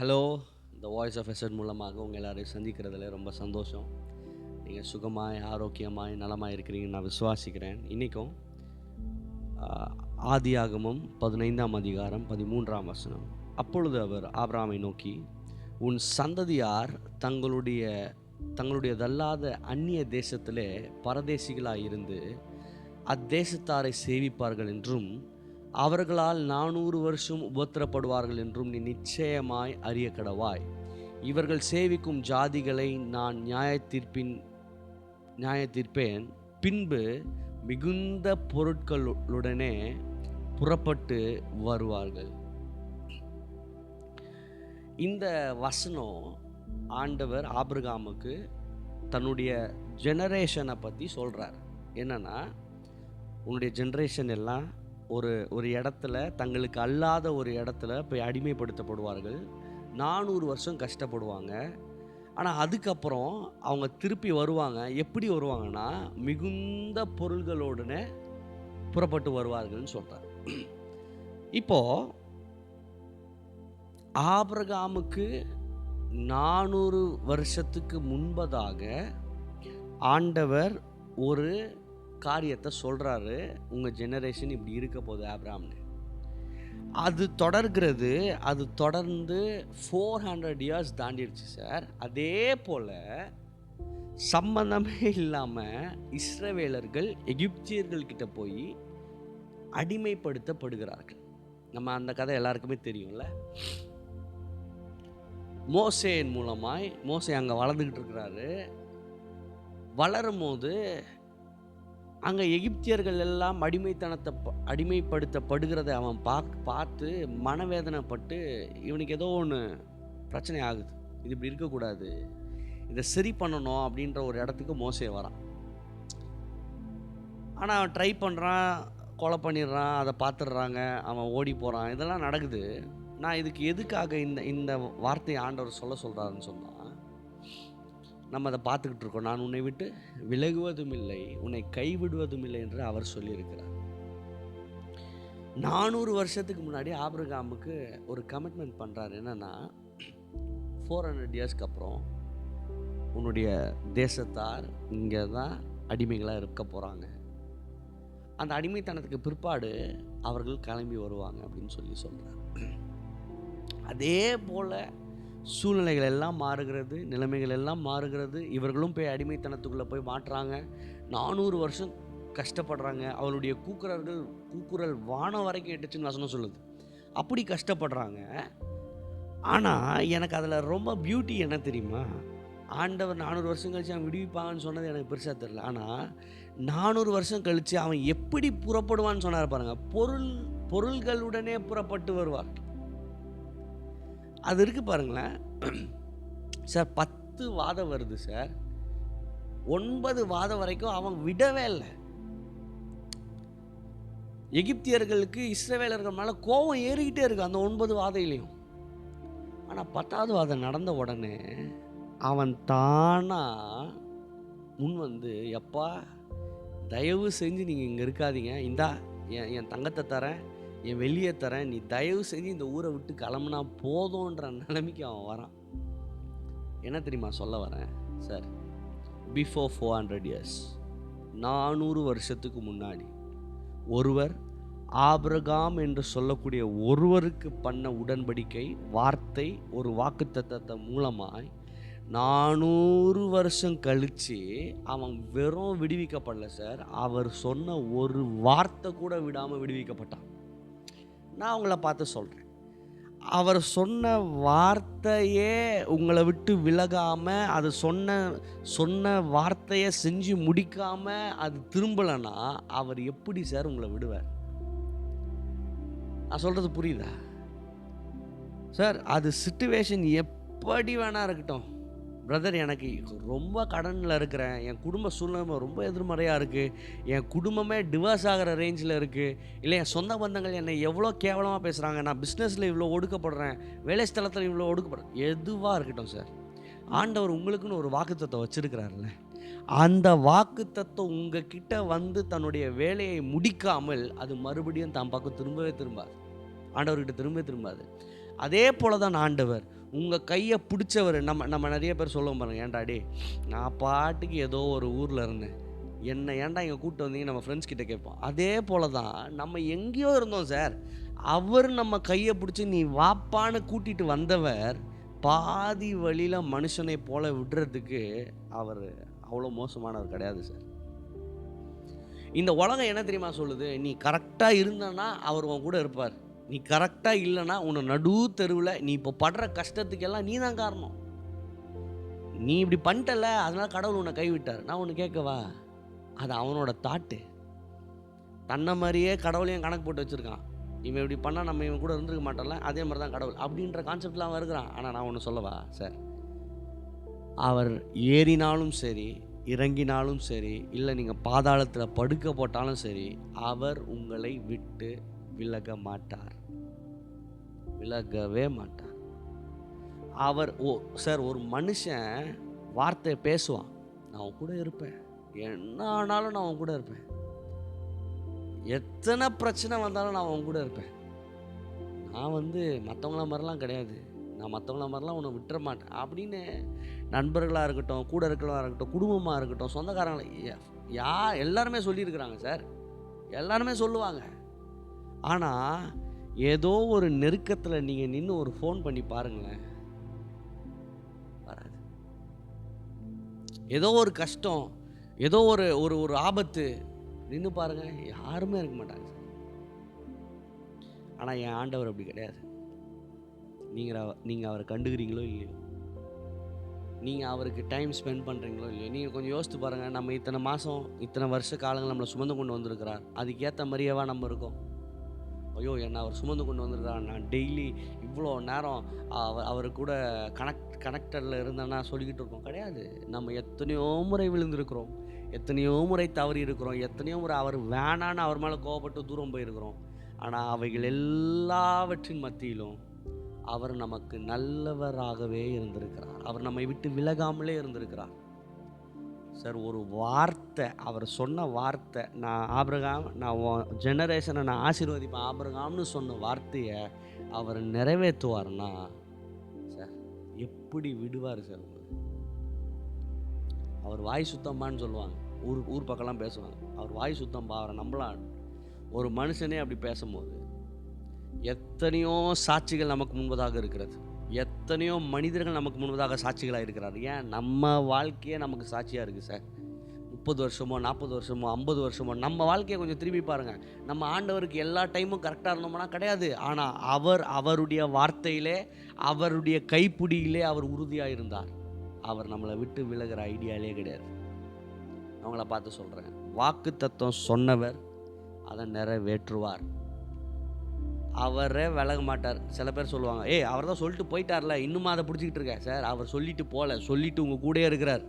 Hello இந்த voice of எஸ்எட் மூலமாக உங்கள் எல்லாரையும் சந்திக்கிறதுல ரொம்ப சந்தோஷம். நீங்கள் சுகமாய் ஆரோக்கியமாய் நலமாக இருக்கிறீங்கன்னு நான் விசுவாசிக்கிறேன். இன்றைக்கும் ஆதியாகமம் பதினைந்தாம் அதிகாரம் பதிமூன்றாம் வசனம். அப்பொழுது அவர் ஆப்ராமை நோக்கி உன் சந்ததியார் தங்களுடைய தங்களுடையதல்லாத அந்நிய தேசத்திலே பரதேசிகளாக இருந்து அத்தேசத்தாரை சேவிப்பார்கள் என்றும் அவர்களால் நானூறு வருஷம் உபத்திரப்படுவார்கள் என்றும் நீ நிச்சயமாய் அறிய கடவாய் இவர்கள் சேவிக்கும் ஜாதிகளை நான் நியாயத்தீர்ப்பின் நியாயத்தீர்ப்பேன். பின்பு மிகுந்த பொருட்களுடனே புறப்பட்டு வருவார்கள். இந்த வசனம் ஆண்டவர் ஆபிரகாமுக்கு தன்னுடைய ஜெனரேஷனை பற்றி சொல்கிறார் என்னென்னா உன்னுடைய ஜென்ரேஷன் எல்லாம் ஒரு ஒரு இடத்துல தங்களுக்கு அல்லாத ஒரு இடத்துல போய் அடிமைப்படுத்தப்படுவார்கள். நானூறு வருஷம் கஷ்டப்படுவாங்க. ஆனால் அதுக்கப்புறம் அவங்க திருப்பி வருவாங்க. எப்படி வருவாங்கன்னா மிகுந்த பொருள்களோடனே புறப்பட்டு வருவார்கள்னு சொல்கிறார் இப்போது ஆபிரகாமுக்கு நானூறு வருஷத்துக்கு முன்பதாக ஆண்டவர் ஒரு காரியத்தை சொல்கிறாரு உங்கள் ஜெனரேஷன் இப்படி இருக்க போகுது ஆப்ராம்னு. அது தொடர்கிறது அது தொடர்ந்து ஃபோர் ஹண்ட்ரட் இயர்ஸ் தாண்டிடுச்சு சார். அதே போல் சம்பந்தமே இல்லாமல் இஸ்ரவேலர்கள் எகிப்தியர்கள்கிட்ட போய் அடிமைப்படுத்தப்படுகிறார்கள். நம்ம அந்த கதை எல்லாருக்குமே தெரியும்ல? மோசேன் மூலமாய் மோசே அங்கே வளர்ந்துக்கிட்டு இருக்கிறாரு. வளரும் போது அங்கே எகிப்தியர்கள் எல்லாம் அடிமைத்தனத்தை ப- அடிமைப்படுத்தப்படுகிறதை அவன் பாக் பார்த்து மனவேதனைப்பட்டு இவனுக்கு ஏதோ ஒன்று பிரச்சனை ஆகுது. இது இப்படி இருக்கக்கூடாது. இதை சரி பண்ணணும் அப்படின்ற ஒரு இடத்துக்கு மோசே வரான். ஆனால் அவன் ட்ரை பண்ணுறான் கொலை பண்ணிடுறான் அதை பார்த்துடுறாங்க அவன் ஓடி போகிறான் இதெல்லாம் நடக்குது. நான் இதுக்கு எதுக்காக இந்த இந்த வார்த்தையை ஆண்டவர் சொல்ல சொல்கிறாருன்னு சொன்னான் நம்ம அதை பார்த்துக்கிட்டு இருக்கோம். நான் உன்னை விட்டு விலகுவதும் இல்லை உன்னை கைவிடுவதும் இல்லை என்று அவர் சொல்லியிருக்கிறார். நானூறு வருஷத்துக்கு முன்னாடி ஆப்ரகாமுக்கு ஒரு கமிட்மெண்ட் பண்ணுறாரு என்னன்னா ஃபோர் ஹண்ட்ரட் இயர்ஸ்க்கு அப்புறம் உன்னுடைய தேசத்தார் இங்கே தான் அடிமைகளாக இருக்க போகிறாங்க அந்த அடிமைத்தனத்துக்கு பிற்பாடு அவர்கள் கிளம்பி வருவாங்க அப்படின்னு சொல்லி சொல்கிறார் அதே போல் சூழ்நிலைகள் எல்லாம் மாறுகிறது நிலைமைகள் எல்லாம் மாறுகிறது. இவர்களும் போய் அடிமைத்தனத்துக்குள்ளே போய் மாட்டுறாங்க. நானூறு வருஷம் கஷ்டப்படுறாங்க. அவளுடைய கூக்குரல்கள் கூக்குரல் வானம் வரைக்கும் எட்டுச்சுன்னு வசனம் சொல்லுது. அப்படி கஷ்டப்படுறாங்க. ஆனால் எனக்கு அதில் ரொம்ப பியூட்டி என்ன தெரியுமா? ஆண்டவர் நானூறு வருஷம் கழித்து அவன் விடுவிப்பாங்கன்னு சொன்னது எனக்கு பெருசாக தெரில ஆனால் நானூறு வருஷம் கழித்து அவன் எப்படி புறப்படுவான்னு சொன்னார் பாருங்கள் பொருள் பொருள்களுடனே புறப்பட்டு வருவார். அது இருக்குது பாருங்களேன். சார் பத்து வாதம் வருது சார். ஒன்பது வாதம் வரைக்கும் அவன் விடவே இல்லை. எகிப்தியர்களுக்கு இஸ்ரேவேலர்கள் மேலே கோபம் ஏறிக்கிட்டே இருக்கு அந்த ஒன்பது வாதையிலையும். ஆனால் பத்தாவது வாதம் நடந்த உடனே அவன் தானாக முன் வந்து எப்பா தயவு செஞ்சு நீங்கள் இங்கே இருக்காதீங்க. இந்தா என் என் தங்கத்தை தரேன். என் வெளியே தரேன் நீ தயவு செஞ்சு இந்த ஊரை விட்டு கிளம்புனா போதுன்ற நிலைமைக்கு அவன் வரான். என்ன தெரியுமா சொல்ல வரேன்? Sir before four hundred years நானூறு வருஷத்துக்கு முன்னாடி ஒருவர் ஆபிரகாம் என்று சொல்லக்கூடிய ஒருவருக்கு பண்ண உடன்படிக்கை வார்த்தை ஒரு வாக்குத்தத்தத்தை மூலமாய் நானூறு வருஷம் கழித்து அவன் வெறும் விடுவிக்கப்படல சார். அவர் சொன்ன ஒரு வார்த்தை கூட விடாமல் விடுவிக்கப்பட்டான். நான் உங்களை பார்த்து சொல்கிறேன் அவர் சொன்ன வார்த்தையே உங்களை விட்டு விலகாமல் அது சொன்ன சொன்ன வார்த்தையை செஞ்சு முடிக்காமல் அது திரும்பலைன்னா அவர் எப்படி சார் உங்களை விடுவார்? நான் சொல்கிறது புரியுதா? சார் அது சுச்சுவேஷன் எப்படி வேணா இருக்கட்டும். பிரதர் எனக்கு ரொம்ப கடனில் இருக்கிறேன் என் குடும்ப சூழ்நிலை ரொம்ப எதிர்மறையாக இருக்குது என் குடும்பமே டிவர்ஸ் ஆகிற ரேஞ்சில் இருக்குது இல்லை என் சொந்த பந்தங்கள் என்னை எவ்வளோ கேவலமாக பேசுகிறாங்க நான் பிஸ்னஸில் இவ்வளோ ஒடுக்கப்படுறேன். வேலை ஸ்தலத்தில் இவ்வளோ ஒடுக்கப்படுறேன். எதுவாக இருக்கட்டும் சார் ஆண்டவர் உங்களுக்குன்னு ஒரு வாக்குத்தத்தை வச்சுருக்கிறாருல்ல. அந்த வாக்குத்தத்தம் உங்ககிட்ட வந்து தன்னுடைய வேலையை முடிக்காமல் அது மறுபடியும் தான் பக்கம் திரும்பவே திரும்பாது. ஆண்டவர்கிட்ட திரும்பவே திரும்பாது. அதே போல தான் ஆண்டவர் உங்கள் கையை பிடிச்சவர் நம்ம நம்ம நிறைய பேர் சொல்லுவோம் பாருங்க ஏன்டா டே நான் பாட்டுக்கு ஏதோ ஒரு ஊரில் இருந்தேன். என்னை ஏன்டா இங்கே கூப்பிட்டு வந்தீங்க நம்ம ஃப்ரெண்ட்ஸ் கிட்ட கேட்போம். அதே போல தான் நம்ம எங்கேயோ இருந்தோம் சார். அவர் நம்ம கையை பிடிச்சி நீ வாப்பான்னு கூட்டிகிட்டு வந்தவர் பாதி வழியில் மனுஷனை போல விடுறதுக்கு அவர் அவ்வளோ மோசமானவர் கிடையாது சார். இந்த உலகம் என்ன தெரியுமா சொல்லுது? நீ கரெக்டாக இருந்தனா அவர் உன் கூட இருப்பார். நீ கரெக்டாக இல்லைன்னா உன்னை நடு தெருவில் நீ இப்போ படுற கஷ்டத்துக்கெல்லாம் நீ தான் காரணம். நீ இப்படி பண்ணிட்டல அதனால் கடவுள் உன்னை கைவிட்டார். நான் ஒன்று கேட்கவா? அது அவனோட தாட்டு. தன்னை மாதிரியே கடவுளையும் கணக்கு போட்டு வச்சுருக்கான். இவன் இப்படி பண்ணால் நம்ம இவன் கூட இருந்திருக்க மாட்டோம்ல அதே மாதிரி தான் கடவுள். அப்படின்ற கான்செப்டில் அவன் இருக்கிறான். ஆனால் நான் ஒன்று சொல்லவா? சார் அவர் ஏறினாலும் சரி இறங்கினாலும் சரி இல்லை நீங்கள் பாதாளத்தில் படுக்க போட்டாலும் சரி அவர் உங்களை விட்டு விலக மாட்டார் விலகவே மாட்டார். அவர் ஓ சார் ஒரு மனுஷன் வார்த்தையை பேசுவான். நான் உன் கூட இருப்பேன். என்ன ஆனாலும் நான் உன் கூட இருப்பேன். எத்தனை பிரச்சனை வந்தாலும் நான் உன் கூட இருப்பேன். நான் வந்து மற்றவங்கள மாதிரிலாம் கிடையாது. நான் மற்றவங்கள மாதிரிலாம் உன்னை விட்டுற மாட்டேன். அப்படின்னு நண்பர்களாக இருக்கட்டும் கூட இருக்கிறவா இருக்கட்டும் குடும்பமாக இருக்கட்டும் சொந்தக்காரங்களை யா- யா எல்லாருமே சொல்லியிருக்கிறாங்க சார். எல்லாருமே சொல்லுவாங்க. ஆனால் ஏதோ ஒரு நெருக்கத்தில் நீங்கள் நின்று ஒரு ஃபோன் பண்ணி பாருங்களேன். வராது. ஏதோ ஒரு கஷ்டம் ஏதோ ஒரு ஒரு ஒரு ஆபத்து நின்று பாருங்க யாருமே இருக்க மாட்டாங்க சார். ஆனால் என் ஆண்டவர் அப்படி கிடையாது. நீங்கள் நீங்கள் அவரை கண்டுக்கிறீங்களோ இல்லையோ? நீங்கள் அவருக்கு டைம் ஸ்பெண்ட் பண்ணுறீங்களோ இல்லையோ? நீங்கள் கொஞ்சம் யோசித்து பாருங்கள் நம்ம இத்தனை மாதம் இத்தனை வருஷ காலங்கள் நம்மளை சுமந்து கொண்டு வந்திருக்கிறார். அதுக்கேற்ற மாதிரியேவா நம்ம இருக்கோம். ஐயோ என்ன அவர் சுமந்து கொண்டு வந்திருக்கிறார்? நான் டெய்லி இவ்வளோ நேரம் அவர் அவர் கூட கனெக்ட் கனெக்டரில் இருந்தேன்னா சொல்லிக்கிட்டு இருக்கோம் கிடையாது. நம்ம எத்தனையோ முறை விழுந்திருக்கிறோம். எத்தனையோ முறை தவறி இருக்கிறோம். எத்தனையோ முறை அவர் வேணான்னு அவர் மேலே கோவப்பட்டு தூரம் போயிருக்கிறோம். ஆனால் அவைகள் எல்லாவற்றின் மத்தியிலும் அவர் நமக்கு நல்லவராகவே இருந்திருக்கிறார். அவர் நம்மை விட்டு விலகாமலே இருந்திருக்கிறார். சார் ஒரு வார்த்தை அவர் சொன்ன வார்த்தை நான் ஆபிரகாம் நான் ஜெனரேஷனை நான் ஆசீர்வதிப்பேன் ஆபிரகாம்னு சொன்ன வார்த்தையை அவர் நிறைவேற்றுவார்னா சார் எப்படி விடுவார் சார் அவர் வாய் சுத்தம்பான்னு சொல்லுவாங்க. ஊர் ஊர் பக்கம்லாம் பேசுவாங்க. அவர் வாய் சுத்தம்பா அவரை நம்பலாம். ஒரு மனுஷனே அப்படி பேசும்போது எத்தனையோ சாட்சிகள் நமக்கு முன்பதாக இருக்கிறது. எத்தனையோ மனிதர்கள் நமக்கு முன்பதாக சாட்சிகளாக இருக்கிறார். ஏன்? நம்ம வாழ்க்கையே நமக்கு சாட்சியாக இருக்குது சார். முப்பது வருஷமோ நாற்பது வருஷமோ ஐம்பது வருஷமோ நம்ம வாழ்க்கையை கொஞ்சம் திரும்பி பாருங்கள் நம்ம ஆண்டவருக்கு எல்லா டைமும் கரெக்டாக இருந்தோம்னா கிடையாது. ஆனால் அவர் அவருடைய வார்த்தையிலே அவருடைய கைப்பிடியிலே அவர் உறுதியாக இருந்தார். அவர் நம்மளை விட்டு விலகிற ஐடியாலே கிடையாது. அவங்கள பார்த்து சொல்கிறேன் வாக்கு தத்துவம் சொன்னவர் அதை நிறைவேற்றுவார். அவரே விலக மாட்டார். சில பேர் சொல்லுவாங்க ஏய் அவர் தான் சொல்லிட்டு போயிட்டார்ல இன்னுமா அதை பிடிச்சிக்கிட்டு இருக்க? சார் அவர் சொல்லிட்டு போகல சொல்லிட்டு உங்கள் கூடயே இருக்கிறார்.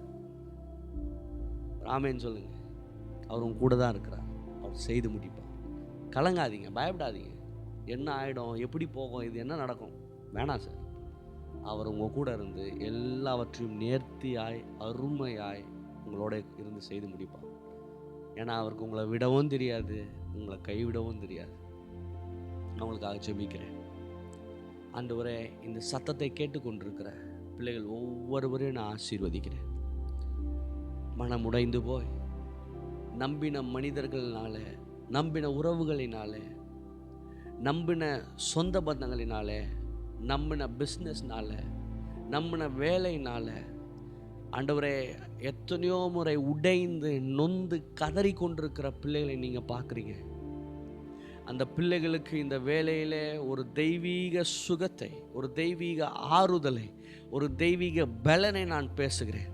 ராமேன்னு சொல்லுங்க. அவர் உங்க கூட தான் இருக்கிறார். அவர் செய்து முடிப்பார். கலங்காதீங்க பயப்படாதீங்க. என்ன ஆகிடும் எப்படி போகும் இது என்ன நடக்கும்? வேணாம் சார். அவர் உங்கள் கூட இருந்து எல்லாவற்றையும் நேர்த்தியாய் அருமையாய் உங்களோட இருந்து செய்து முடிப்பார். ஏன்னா அவருக்கு உங்களை விடவும் தெரியாது உங்களை கைவிடவும் தெரியாது. நான் உங்களுக்காக ஜெபிக்கிறேன். ஆண்டவரே இந்த சத்தத்தை கேட்டுக்கொண்டிருக்கிற பிள்ளைகள் ஒவ்வொருவரையும் நான் ஆசீர்வதிக்கிறேன். மனம் உடைந்து போய் நம்பின மனிதர்கள்னால நம்பின உறவுகளினாலே நம்பின சொந்த பந்தங்களினாலே நம்பின பிஸ்னஸ்னால நம்பின வேலையினால ஆண்டவரே எத்தனையோ முறை உடைந்து நொந்து கதறி கொண்டிருக்கிற பிள்ளைகளை நீங்கள் பார்க்குறீங்க. அந்த பிள்ளைகளுக்கு இந்த வேலையில் ஒரு தெய்வீக சுகத்தை ஒரு தெய்வீக ஆறுதலை ஒரு தெய்வீக பலனை நான் பேசுகிறேன்.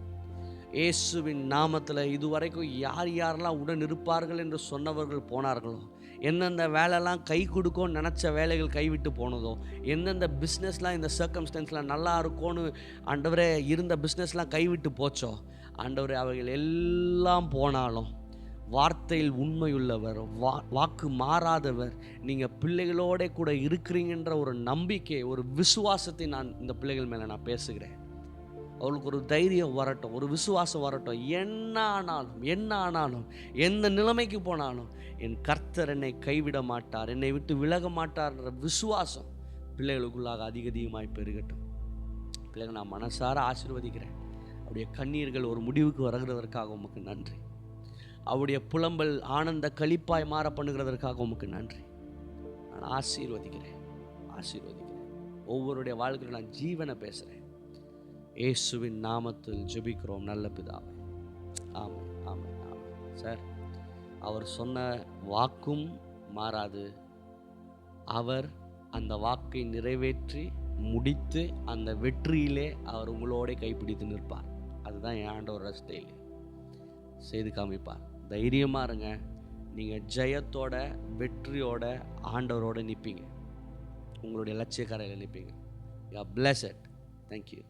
இயேசுவின் நாமத்தில் இதுவரைக்கும் யார் யாரெல்லாம் உடன் இருப்பார்கள் என்று சொன்னவர்கள் போனார்களோ எந்தெந்த வேலைலாம் கை கொடுக்கும் நினச்ச வேலைகள் கைவிட்டு போனதோ எந்தெந்த பிஸ்னஸ்லாம் இந்த சர்க்கம்ஸ்டன்ஸ்லாம் நல்லா இருக்கும்னு ஆண்டவரே இருந்த பிஸ்னஸ்லாம் கைவிட்டு போச்சோ ஆண்டவரே அவைகள் எல்லாம் போனாலும் வார்த்தையில் உண்மையுள்ளவர் வா வாக்கு மாறாதவர். நீங்கள் பிள்ளைகளோட கூட இருக்கிறீங்கன்ற ஒரு நம்பிக்கை ஒரு விசுவாசத்தை நான் இந்த பிள்ளைகள் மேலே நான் பேசுகிறேன். அவளுக்கு ஒரு தைரியம் வரட்டும் ஒரு விசுவாசம் வரட்டும். என்ன ஆனாலும் என்ன ஆனாலும் எந்த நிலைமைக்கு போனாலும் என் கர்த்தர் என்னை கைவிட மாட்டார் என்னை விட்டு விலக மாட்டார்ன்ற விசுவாசம் பிள்ளைகளுக்குள்ளாக அதிக அதிகமாய் பெருகட்டும். பிள்ளைகள் நான் மனசார ஆசிர்வதிக்கிறேன். அப்படியே கண்ணீர்கள் ஒரு முடிவுக்கு வருகிறதற்காக உமக்கு நன்றி. அவருடைய புலம்பல் ஆனந்த களிப்பாய் மாற பண்ணுகிறதற்காக உமக்கு நன்றி. நான் ஆசீர்வதிக்கிறேன். ஆசீர்வதிக்கிறேன். ஒவ்வொருடைய வாழ்க்கையில் நான் ஜீவனை பேசுகிறேன் இயேசுவின் நாமத்தில் ஜெபிக்கிறோம் நல்ல பிதாவே. ஆமாம் ஆமாம் ஆமாம் சார் அவர் சொன்ன வாக்கும் மாறாது. அவர் அந்த வாக்கை நிறைவேற்றி முடித்து அந்த வெற்றியிலே அவர் உங்களோட கைப்பிடித்து நிற்பார். அதுதான் என் ஒரு ஸ்டைல் செய்து காமிப்பார். தைரியமாக இருங்க. நீங்கள் ஜெயத்தோட வெற்றியோட ஆண்டவரோட நிற்பீங்க உங்களுடைய லட்சியக்காரையில் நிற்பீங்க யா பிளஸ் இட் தேங்க்யூ